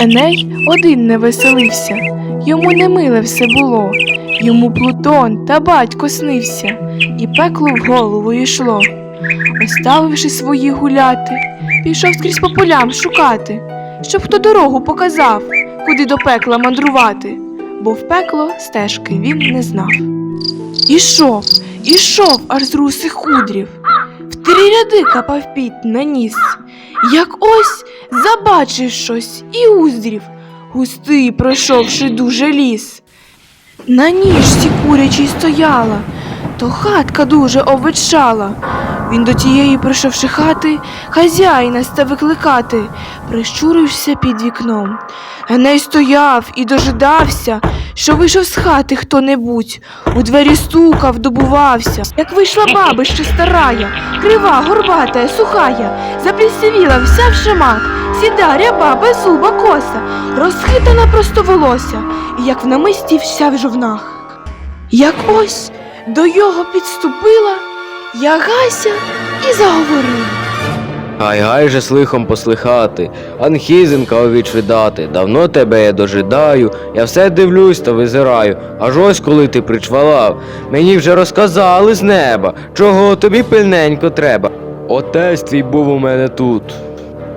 Еней один не веселився, йому не миле все було, йому Плутон та батько снився, і пекло в голову йшло. Оставивши свої гуляти, пішов скрізь по полям шукати, щоб хто дорогу показав, куди до пекла мандрувати, бо в пекло стежки він не знав. Ішов, ішов аж з русих худрів, в три ряди капав піт на ніс, як ось забачив щось і уздрів, густий, пройшовши дуже ліс. На ніжці курячій стояла, то хатка дуже овечала. Він до тієї, прийшовши хати, хазяїна став викликати, прищурився під вікном. Еней стояв і дожидався, що вийшов з хати хто-небудь, у двері стукав, добувався. Як вийшла баба ще старая, крива, горбата, сухая, заплісивіла вся в шамах, сіда, ряба, без зуба коса, розхитана просто волосся, і як в намисті вся в жовнах. Як ось до його підступила Ягася і заговорила. Гай гай же слихом послихати, Анхізенка овіч видати. Давно тебе я дожидаю, я все дивлюсь та визираю. Аж ось коли ти причвалав, мені вже розказали з неба, чого тобі пильненько треба. Отець твій був у мене тут.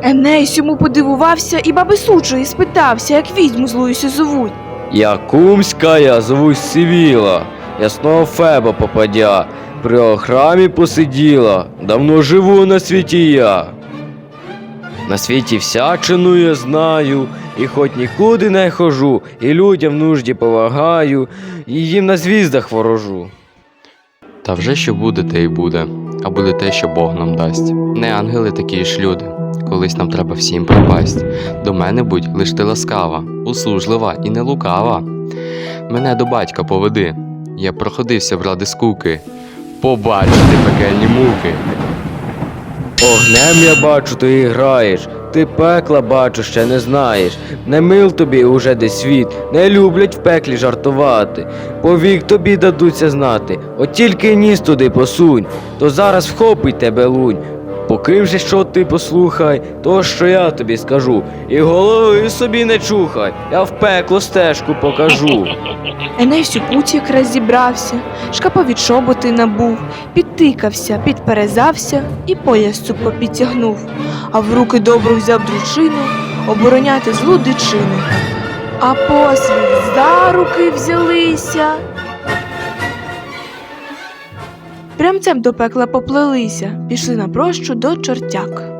Еней сьому подивувався і баби сучої спитався, як відьму злуюся зовуть. Я кумська, я звусь Сивіла, ясного Феба попадя, при храмі посиділа, давно живу на світі я. На світі всячину я знаю, і хоч нікуди не хожу, і людям нужді помагаю, і їм на звіздах ворожу. Та вже що буде, те й буде, а буде те, що Бог нам дасть. Не ангели такі ж люди, колись нам треба всім пропасть. До мене будь лиш ти ласкава, услужлива і не лукава. Мене до батька поведи, я проходився в ради скуки, побачити пекельні муки. Огнем я бачу, ти граєш, ти пекла бачу, ще не знаєш. Не мил тобі уже десь світ, не люблять в пеклі жартувати. Повік тобі дадуться знати, от тільки ніс туди посунь, то зараз вхопить тебе лунь. Поки вже що ти послухай, то що я тобі скажу, і голови собі не чухай, я в пекло стежку покажу. Еней всю путь якраз зібрався, шкапові чоботи набув, підтикався, підперезався і пояс цупо підтягнув, а в руки добру взяв дручину обороняти злу дичину. А послід за руки взялися. Прямцем до пекла поплелися, пішли на прощу до чортяк.